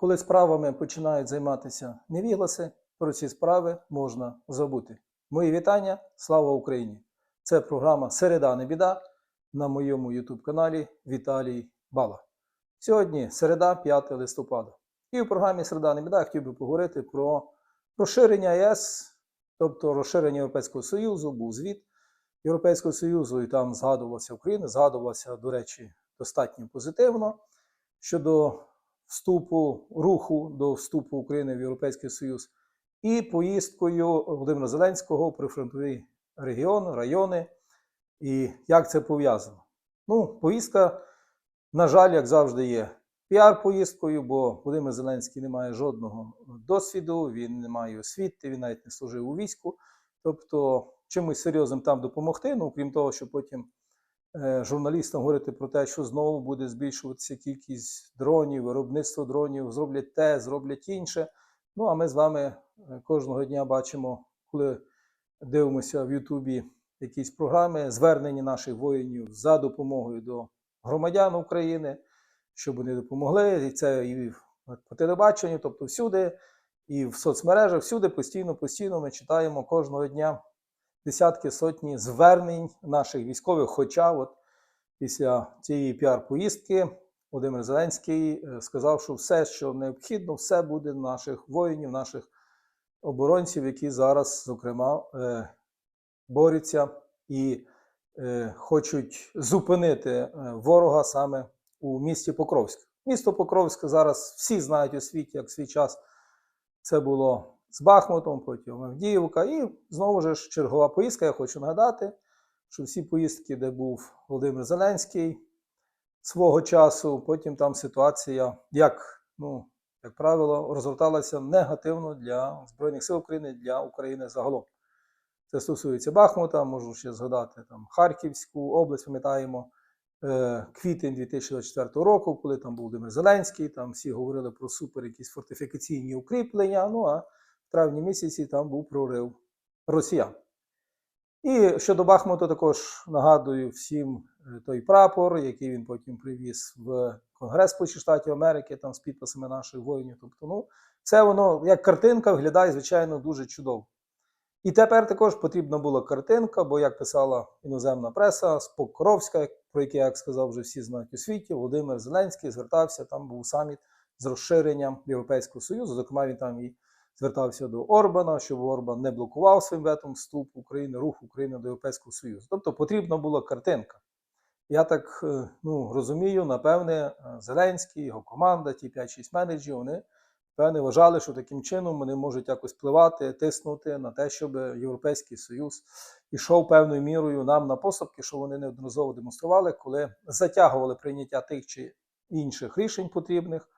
Коли справами починають займатися невігласи, про ці справи можна забути. Мої вітання, слава Україні! Це програма Середа не біда на моєму YouTube каналі Віталій Бала. Сьогодні середа, 5 листопада. І в програмі Середа не біда хотів би поговорити про розширення ЄС, тобто розширення Європейського Союзу, був звіт Європейського Союзу, і там згадувалася Україна, згадувалася, до речі, достатньо позитивно щодо вступу руху до вступу України в Європейський Союз, і поїздкою Володимира Зеленського в прифронтовий регіон, райони, і як це пов'язано. Ну, поїздка, на жаль, як завжди, є піар-поїздкою, бо Володимир Зеленський не має жодного досвіду, він не має освіти, він навіть не служив у війську. Тобто чимось серйозним там допомогти, ну крім того, що потім журналістам говорити про те, що знову буде збільшуватися кількість дронів, виробництво дронів, зроблять те, зроблять інше. Ну а ми з вами е, кожного дня бачимо, коли дивимося в Ютубі якісь програми, звернення наших воїнів за допомогою до громадян України, щоб вони допомогли. І це і по телебаченню, тобто всюди, і в соцмережах, всюди постійно, постійно ми читаємо кожного дня десятки сотні звернень наших військових. Хоча, от після цієї піар-поїздки Володимир Зеленський е, сказав, що все, що необхідно, все буде наших воїнів, наших оборонців, які зараз, зокрема, е, борються і е, хочуть зупинити ворога саме у місті Покровськ. Місто Покровськ зараз всі знають у світі, як свій час це було з Бахмутом, потім Авдіївка. І знову ж чергова поїздка. Я хочу нагадати, що всі поїздки, де був Володимир Зеленський свого часу, потім там ситуація, як, ну, як правило, розгорталася негативно для Збройних сил України, для України загалом. Це стосується Бахмута, можу ще згадати там Харківську область, пам'ятаємо е, квітень 2024 року, коли там був Володимир Зеленський, там всі говорили про супер якісь фортифікаційні укріплення. Ну а травні місяці там був прорив росіян. І щодо Бахмуту, також нагадую всім е, той прапор, який він потім привіз в Конгрес Сполучених Штатів Америки, там з підписами наших воїнів. Тобто, ну, це воно як картинка виглядає, звичайно, дуже чудово. І тепер також потрібна була картинка, бо, як писала іноземна преса, з Покровська, про яке, як сказав, вже всі знають у світі, Володимир Зеленський звертався, там був саміт з розширенням Європейського Союзу. Зокрема, він там і звертався до Орбана, щоб Орбан не блокував своїм ветом вступ України, рух України до Європейського Союзу. Тобто потрібна була картинка. Я так е, ну, розумію, напевне, е, Зеленський, його команда, ті 5-6 менеджерів, вони певне вважали, що таким чином вони можуть якось впливати, тиснути на те, щоб Європейський Союз ішов певною мірою нам на поступки, що вони неодноразово демонстрували, коли затягували прийняття тих чи інших рішень потрібних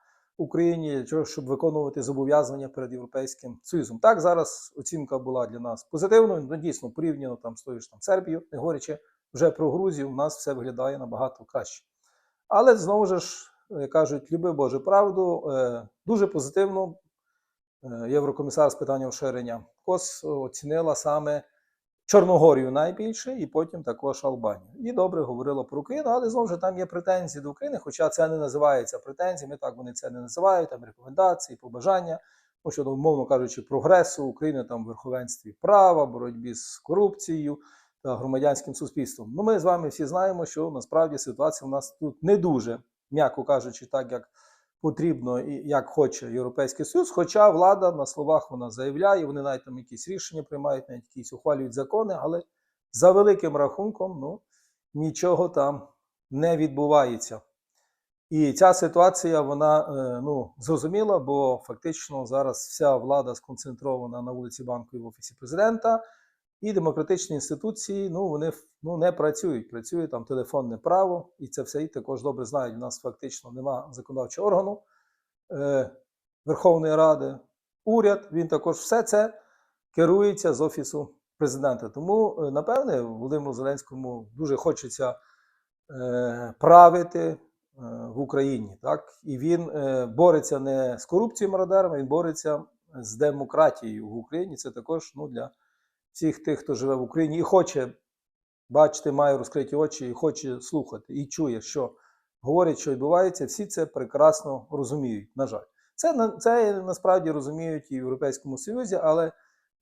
Україні, щоб виконувати зобов'язання перед Європейським Союзом. Так, зараз оцінка була для нас позитивною, ну дійсно порівняно там з тою ж там Сербією, не говорячи вже про Грузію, у нас все виглядає набагато краще. Але знову ж кажуть, люби Боже правду, е, дуже позитивно е, Єврокомісар з питань розширення КОС оцінила саме Чорногорію найбільше, і потім також Албанію. І добре говорила про Україну, але знову ж там є претензії до України, хоча це не називається претензіями, так вони це не називають, там рекомендації, побажання. Ну, щодо, умовно кажучи, прогресу України там в верховенстві права, боротьбі з корупцією та громадянським суспільством. Ну, ми з вами всі знаємо, що насправді ситуація у нас тут не дуже, м'яко кажучи, так як потрібно і як хоче Європейський Союз. Хоча влада на словах вона заявляє, вони навіть там якісь рішення приймають, навіть якісь ухвалюють закони, але за великим рахунком ну, нічого там не відбувається. І ця ситуація, вона е, ну, зрозуміла, бо фактично зараз вся влада сконцентрована на вулиці Банку і в офісі президента, і демократичні інституції ну, вони ну, не працюють. Працює там телефонне право, і це все і також добре знають. У нас фактично нема законодавчого органу е, Верховної Ради, уряд. Він також все це керується з офісу президента. Тому, е, напевне, Володимиру Зеленському дуже хочеться е, правити. е, В Україні, так і він е, бореться не з корупцією мародерами, він бореться з демократією в Україні. Це також ну, для всіх тих, хто живе в Україні і хоче бачити, має розкриті очі, і хоче слухати, і чує, що говорять, що відбувається, всі це прекрасно розуміють, на жаль. Це, це насправді розуміють і в Європейському Союзі, але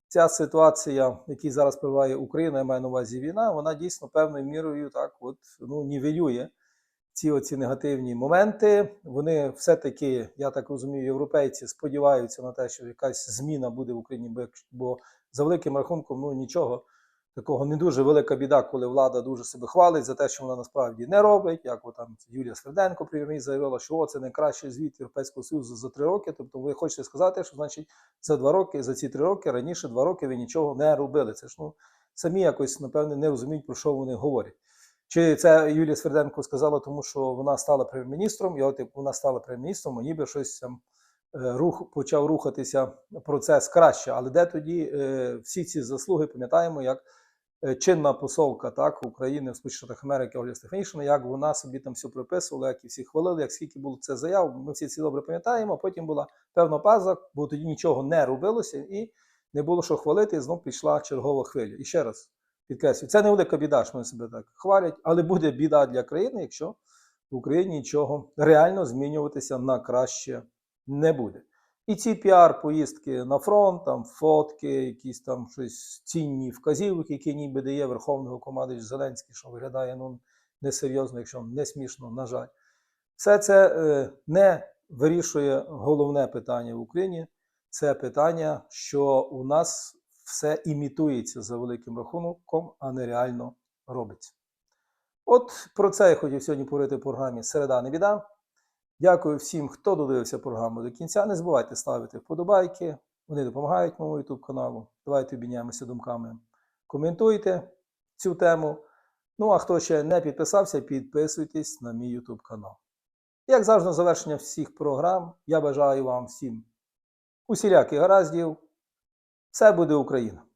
ця ситуація, в зараз перебуває Україна, я маю на увазі війна, вона дійсно певною мірою так от, ну, нівелює ці оці негативні моменти. Вони все-таки, я так розумію, європейці сподіваються на те, що якась зміна буде в Україні, бо за великим рахунком ну, нічого такого не дуже велика біда, коли влада дуже себе хвалить за те, що вона насправді не робить. Як от там Юлія Сверденко прем'єр заявила, що о, це найкращий звіт Європейського Союзу за три роки. Тобто, ви хочете сказати, що значить за два роки, за ці три роки, раніше два роки ви нічого не робили. Це ж ну самі якось напевне не розуміють, про що вони говорять. Чи це Юлія Сверденко сказала, тому що вона стала прем'єр-міністром, і от вона стала прем'єр-міністром, ніби щось там рух почав рухатися процес краще. Але де тоді е, всі ці заслуги пам'ятаємо, як е, чинна посолка так України в Сполучених Америки Оля Стефанішина, як вона собі там все приписувала, як і всі хвалили, як скільки було це заяв. Ми всі це добре пам'ятаємо. Потім була певна паза, бо тоді нічого не робилося і не було що хвалити. І знов пішла чергова хвиля. І ще раз підкреслюю, це невелика біда, що вони себе так хвалять, але буде біда для країни, якщо в Україні нічого реально змінюватися на краще не буде. І ці піар-поїздки на фронт, там фотки, якісь там щось цінні вказівки, які ніби дає Верховного командуючий Зеленський, що виглядає ну, несерйозно, якщо не смішно, на жаль. Все це е, не вирішує головне питання в Україні. Це питання, що у нас все імітується за великим рахунком, а не реально робиться. От про це я хотів сьогодні поговорити в програмі Середа не біда. Дякую всім, хто додивився програму до кінця. Не забувайте ставити вподобайки. Вони допомагають моєму YouTube каналу. Давайте обміняємося думками. Коментуйте цю тему. Ну а хто ще не підписався, підписуйтесь на мій YouTube канал. Як завжди, на завершення всіх програм, я бажаю вам всім усіляких гараздів. Все буде Україна!